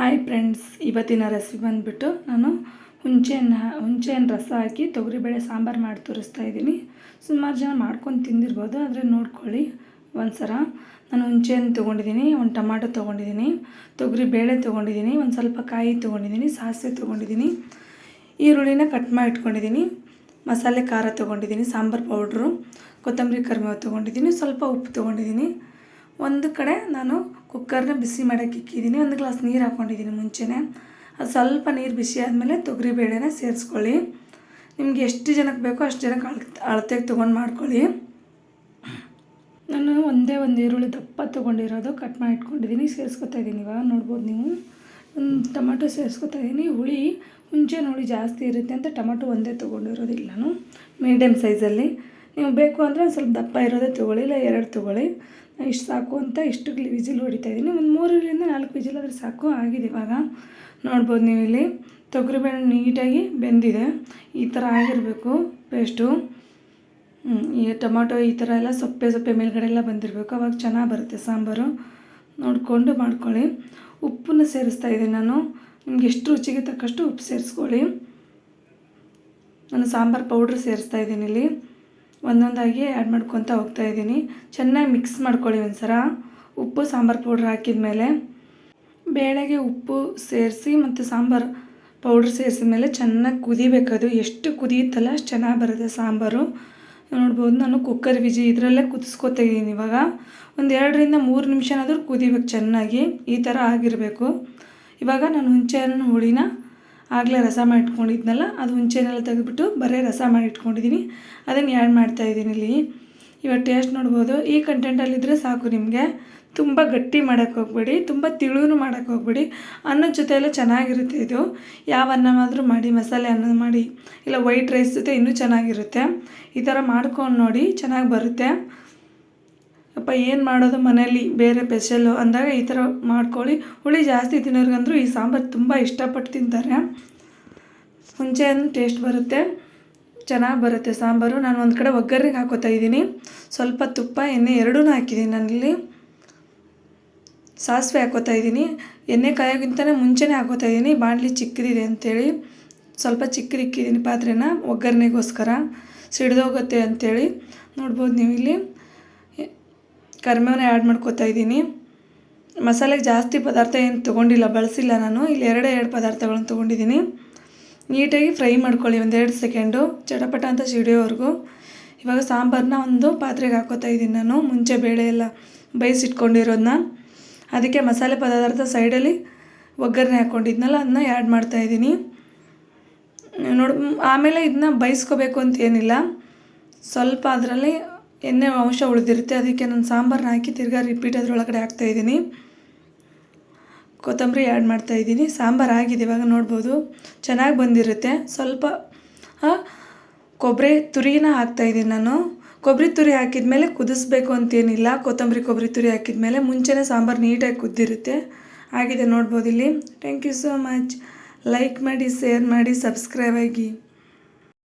Hi friends ಇವತ್ತಿನ recipe ಬಂದುಬಿಟ್ಟು ನಾನು ಹುಂಚೆಹಣ್ಣು ಹುಂಚೆಹಣ್ಣು ರಸ ಹಾಕಿ ತೊಗರಿಬೇಳೆ ಸಾಂಬಾರು ಮಾಡಿ ತೋರಿಸ್ತಾ ಇದ್ದೀನಿ. ಸುಮಾರು ಜನ ಮಾಡ್ಕೊಂಡು ತಿಂದಿರ್ಬೋದು, ಆದರೆ ನೋಡ್ಕೊಳ್ಳಿ ಒಂದು ಸಲ ನಾನು ಹುಂಚೆಹಣ್ಣು ತೊಗೊಂಡಿದ್ದೀನಿ, ಒಂದು ಟೊಮಾಟೊ ತೊಗೊಂಡಿದ್ದೀನಿ ತೊಗರಿ ಬೇಳೆ ತೊಗೊಂಡಿದ್ದೀನಿ, ಒಂದು ಸ್ವಲ್ಪ ಕಾಯಿ ತೊಗೊಂಡಿದ್ದೀನಿ, ಸಾಸಿವೆ ತೊಗೊಂಡಿದ್ದೀನಿ, ಈರುಳ್ಳಿನ ಕಟ್ ಮಾಡಿ ಇಟ್ಕೊಂಡಿದ್ದೀನಿ, ಮಸಾಲೆ ಖಾರ ತೊಗೊಂಡಿದ್ದೀನಿ, ಸಾಂಬಾರು ಪೌಡ್ರು ಕೊತ್ತಂಬರಿ ಕರಿಬೇವು ತೊಗೊಂಡಿದ್ದೀನಿ, ಸ್ವಲ್ಪ ಉಪ್ಪು ತೊಗೊಂಡಿದ್ದೀನಿ. ಒಂದು ಕಡೆ ನಾನು ಕುಕ್ಕರ್ನ ಬಿಸಿ ಮಾಡೋಕ್ಕೆ ಇಕ್ಕಿದ್ದೀನಿ, ಒಂದು ಗ್ಲಾಸ್ ನೀರು ಹಾಕ್ಕೊಂಡಿದ್ದೀನಿ ಮುಂಚೆನೇ. ಅದು ಸ್ವಲ್ಪ ನೀರು ಬಿಸಿ ಆದಮೇಲೆ ತೊಗರಿ ಬೇಳೆನ ಸೇರಿಸ್ಕೊಳ್ಳಿ. ನಿಮ್ಗೆ ಎಷ್ಟು ಜನಕ್ಕೆ ಬೇಕೋ ಅಷ್ಟು ಜನಕ್ಕೆ ಅಳ್, ಅಳತೆಗೆ ತೊಗೊಂಡು ಮಾಡ್ಕೊಳ್ಳಿ. ನಾನು ಒಂದೇ ಒಂದು ಈರುಳ್ಳಿ ದಪ್ಪ ತೊಗೊಂಡಿರೋದು ಕಟ್ ಮಾಡಿ ಇಟ್ಕೊಂಡಿದ್ದೀನಿ ಸೇರಿಸ್ಕೊತಾ ಇದ್ದೀನಿ ಇವಾಗ, ನೋಡ್ಬೋದು ನೀವು. ಟೊಮೆಟೊ ಸೇರಿಸ್ಕೊತಾ ಇದ್ದೀನಿ. ಹುಳಿ ಹುಂಚೆನ ಹುಳಿ ಜಾಸ್ತಿ ಇರುತ್ತೆ ಅಂತ ಟೊಮೆಟೊ ಒಂದೇ ತೊಗೊಂಡಿರೋದಿಲ್ಲ ನಾನು ಮೀಡಿಯಮ್ ಸೈಜಲ್ಲಿ. ನೀವು ಬೇಕು ಅಂದರೆ ಒಂದು ಸ್ವಲ್ಪ ದಪ್ಪ ಇರೋದೇ ತೊಗೊಳ್ಳಿ, ಇಲ್ಲ ಎರಡು ತೊಗೊಳ್ಳಿ. ಇಷ್ಟು ಸಾಕು ಅಂತ ಇಷ್ಟು ವಿಜಿಲ್ ಹೊಡಿತಾ ಇದ್ದೀನಿ. ಒಂದು ಮೂರರಿಂದ ನಾಲ್ಕು ವಿಜಿಲ್ ಆದರೆ ಸಾಕು, ಆಗಿದೆ ಇವಾಗ. ನೋಡ್ಬೋದು ನೀವು ಇಲ್ಲಿ. ತೊಗರಿಬೇಳೆ ನೀಟಾಗಿ ಬೆಂದಿದೆ. ಈ ಥರ ಆಗಿರಬೇಕು ಪೇಸ್ಟು. ಈ ಟೊಮಾಟೊ ಈ ಥರ ಎಲ್ಲ ಸೊಪ್ಪೆ ಸೊಪ್ಪೆ ಮೇಲ್ಗಡೆ ಎಲ್ಲ ಬಂದಿರಬೇಕು. ಅವಾಗ ಚೆನ್ನಾಗಿ ಬರುತ್ತೆ ಸಾಂಬಾರು. ನೋಡಿಕೊಂಡು ಮಾಡ್ಕೊಳ್ಳಿ. ಉಪ್ಪನ್ನು ಸೇರಿಸ್ತಾ ಇದ್ದೀನಿ ನಾನು. ನಿಮ್ಗೆ ಎಷ್ಟು ರುಚಿಗೆ ತಕ್ಕಷ್ಟು ಉಪ್ಪು ಸೇರಿಸ್ಕೊಳ್ಳಿ. ನಾನು ಸಾಂಬಾರು ಪೌಡ್ರ್ ಸೇರಿಸ್ತಾ ಇದ್ದೀನಿ ಇಲ್ಲಿ. ಒಂದೊಂದಾಗಿ ಆ್ಯಡ್ ಮಾಡ್ಕೊತ ಹೋಗ್ತಾ ಇದ್ದೀನಿ. ಚೆನ್ನಾಗಿ ಮಿಕ್ಸ್ ಮಾಡ್ಕೊಳ್ಳಿ ಒಂದು ಸಲ ಉಪ್ಪು, ಸಾಂಬಾರು ಪೌಡ್ರ್ ಹಾಕಿದ ಮೇಲೆ ಬೇಳೆಗೆ ಉಪ್ಪು ಸೇರಿಸಿ ಮತ್ತು ಸಾಂಬಾರು ಪೌಡ್ರ್ ಸೇರಿಸಿದ ಮೇಲೆ ಚೆನ್ನಾಗಿ ಕುದಿಬೇಕದು ಎಷ್ಟು ಕುದಿಯುತ್ತಲ್ಲ ಅಷ್ಟು ಚೆನ್ನಾಗಿ ಬರುತ್ತೆ ಸಾಂಬಾರು. ನೋಡ್ಬೋದು ನಾನು ಕುಕ್ಕರ್ ವಿಜಿ ಇದರಲ್ಲೇ ಕುದಿಸ್ಕೊತಾ ಇದ್ದೀನಿ ಇವಾಗ. ಒಂದು ಎರಡರಿಂದ ಮೂರು ನಿಮಿಷನಾದರೂ ಕುದಿಬೇಕು ಚೆನ್ನಾಗಿ. ಈ ಥರ ಆಗಿರಬೇಕು. ಇವಾಗ ನಾನು ಹುಂಚೆಹಣ್ಣು ಹುಳಿನ ಆಗಲೇ ರಸ ಮಾಡಿಟ್ಕೊಂಡಿದ್ನಲ್ಲ, ಅದು ಹುಂಚೆನೆಲ್ಲ ತೆಗೆದುಬಿಟ್ಟು ಬರೀ ರಸ ಮಾಡಿ ಇಟ್ಕೊಂಡಿದ್ದೀನಿ ಅದನ್ನು ಆ್ಯಡ್ ಮಾಡ್ತಾಯಿದ್ದೀನಿ ಇಲ್ಲಿ. ಇವಾಗ ಟೇಸ್ಟ್ ನೋಡ್ಬೋದು. ಈ ಕಂಟೆಂಟಲ್ಲಿದ್ದರೆ ಸಾಕು ನಿಮಗೆ. ತುಂಬ ಗಟ್ಟಿ ಮಾಡೋಕ್ಕೆ ಹೋಗ್ಬೇಡಿ, ತುಂಬ ತಿಳುನು ಮಾಡೋಕ್ಕೆ ಹೋಗ್ಬೇಡಿ. ಅನ್ನದ ಜೊತೆ ಎಲ್ಲ ಚೆನ್ನಾಗಿರುತ್ತೆ ಇದು. ಯಾವ ಅನ್ನವಾದರೂ ಮಾಡಿ, ಮಸಾಲೆ ಅನ್ನ ಮಾಡಿ, ಇಲ್ಲ ವೈಟ್ ರೈಸ್ ಜೊತೆ ಇನ್ನೂ ಚೆನ್ನಾಗಿರುತ್ತೆ. ಈ ಥರ ಮಾಡ್ಕೊಂಡು ನೋಡಿ ಚೆನ್ನಾಗಿ ಬರುತ್ತೆ. ಅಪ್ಪ, ಏನು ಮಾಡೋದು ಮನೆಯಲ್ಲಿ ಬೇರೆ ಸ್ಪೆಷಲ್ಲು ಅಂದಾಗ ಈ ಥರ ಮಾಡ್ಕೊಳ್ಳಿ. ಹುಳಿ ಜಾಸ್ತಿ ತಿನ್ನೋರ್ಗಂದ್ರೂ ಈ ಸಾಂಬಾರು ತುಂಬ ಇಷ್ಟಪಟ್ಟು ತಿಂತಾರೆ. ಹುಂಚೆಹಣ್ಣು ಟೇಸ್ಟ್ ಬರುತ್ತೆ. ಚೆನ್ನಾಗಿ ಬರುತ್ತೆ ಸಾಂಬಾರು. ನಾನು ಒಂದು ಕಡೆ ಒಗ್ಗರಣೆಗೆ ಹಾಕೋತಾ ಇದ್ದೀನಿ. ಸ್ವಲ್ಪ ತುಪ್ಪ, ಎಣ್ಣೆ ಎರಡೂ ಹಾಕಿದ್ದೀನಿ ನಾನಿಲ್ಲಿ. ಸಾಸಿವೆ ಹಾಕೋತಾ ಇದ್ದೀನಿ. ಎಣ್ಣೆ ಕಾಯೋಕ್ಕಿಂತಲೇ ಮುಂಚೆನೇ ಹಾಕೋತಾ ಇದ್ದೀನಿ. ಬಾಣಲಿ ಚಿಕ್ಕದಿದೆ ಅಂಥೇಳಿ ಸ್ವಲ್ಪ ಚಿಕ್ಕದಿಕ್ಕಿದ್ದೀನಿ ಪಾತ್ರೆನ ಒಗ್ಗರಣೆಗೋಸ್ಕರ ಸಿಡಿದೋಗುತ್ತೆ ಅಂಥೇಳಿ ನೋಡ್ಬೋದು ನೀವು ಇಲ್ಲಿ ಕರಿಬೇವನ್ನ ಆ್ಯಡ್ ಮಾಡ್ಕೋತಾ ಇದ್ದೀನಿ. ಮಸಾಲೆಗೆ ಜಾಸ್ತಿ ಪದಾರ್ಥ ಏನು ತೊಗೊಂಡಿಲ್ಲ, ಬಳಸಿಲ್ಲ ನಾನು. ಇಲ್ಲಿ ಎರಡೇ ಎರಡು ಪದಾರ್ಥಗಳನ್ನು ತೊಗೊಂಡಿದ್ದೀನಿ. ನೀಟಾಗಿ ಫ್ರೈ ಮಾಡ್ಕೊಳ್ಳಿ ಒಂದೆರಡು ಸೆಕೆಂಡು ಚಟಪಟ ಅಂತ ಸಿಡಿಯೋವರೆಗೂ ಇವಾಗ ಸಾಂಬಾರನ್ನ ಒಂದು ಪಾತ್ರೆಗೆ ಹಾಕೋತಾ ಇದ್ದೀನಿ ನಾನು. ಮುಂಚೆ ಬೇಳೆ ಎಲ್ಲ ಬೇಯಿಸಿಟ್ಕೊಂಡಿರೋದನ್ನ ಅದಕ್ಕೆ ಮಸಾಲೆ ಪದಾರ್ಥ ಸೈಡಲ್ಲಿ ಒಗ್ಗರಣೆ ಹಾಕ್ಕೊಂಡಿದ್ನಲ್ಲ ಅದನ್ನ ಆ್ಯಡ್ ಮಾಡ್ತಾಯಿದ್ದೀನಿ ನೋಡಿ, ಆಮೇಲೆ ಇದನ್ನ ಬೈಸ್ಕೋಬೇಕು ಅಂತ ಏನಿಲ್ಲ. ಸ್ವಲ್ಪ ಅದರಲ್ಲಿ ಎಣ್ಣೆ ಅಂಶ ಉಳಿದಿರುತ್ತೆ, ಅದಕ್ಕೆ ನಾನು ಸಾಂಬಾರನ್ನ ಹಾಕಿ ತಿರ್ಗಾ ರಿಪೀಟ್ ಅದರೊಳಗಡೆ ಹಾಕ್ತಾಯಿದ್ದೀನಿ ಕೊತ್ತಂಬರಿ ಆ್ಯಡ್ ಮಾಡ್ತಾಯಿದ್ದೀನಿ ಸಾಂಬಾರು ಆಗಿದೆ, ಇವಾಗ ನೋಡ್ಬೋದು. ಚೆನ್ನಾಗಿ ಬಂದಿರುತ್ತೆ. ಸ್ವಲ್ಪ ಕೊಬ್ಬರಿ ತುರಿನ ಹಾಕ್ತಾಯಿದ್ದೀನಿ ನಾನು. ಕೊಬ್ಬರಿ ತುರಿ ಹಾಕಿದ ಮೇಲೆ ಕುದಿಸ್ಬೇಕು ಅಂತೇನಿಲ್ಲ. ಕೊತ್ತಂಬರಿ ಕೊಬ್ಬರಿ ತುರಿ ಹಾಕಿದ ಮೇಲೆ ಮುಂಚೆನೇ ಸಾಂಬಾರು ನೀಟಾಗಿ ಕುದ್ದಿರುತ್ತೆ. ಆಗಿದೆ ನೋಡ್ಬೋದು ಇಲ್ಲಿ. Thank you so much like ಮಾಡಿ ಶೇರ್ ಮಾಡಿ ಸಬ್ಸ್ಕ್ರೈಬ್ ಆಗಿ.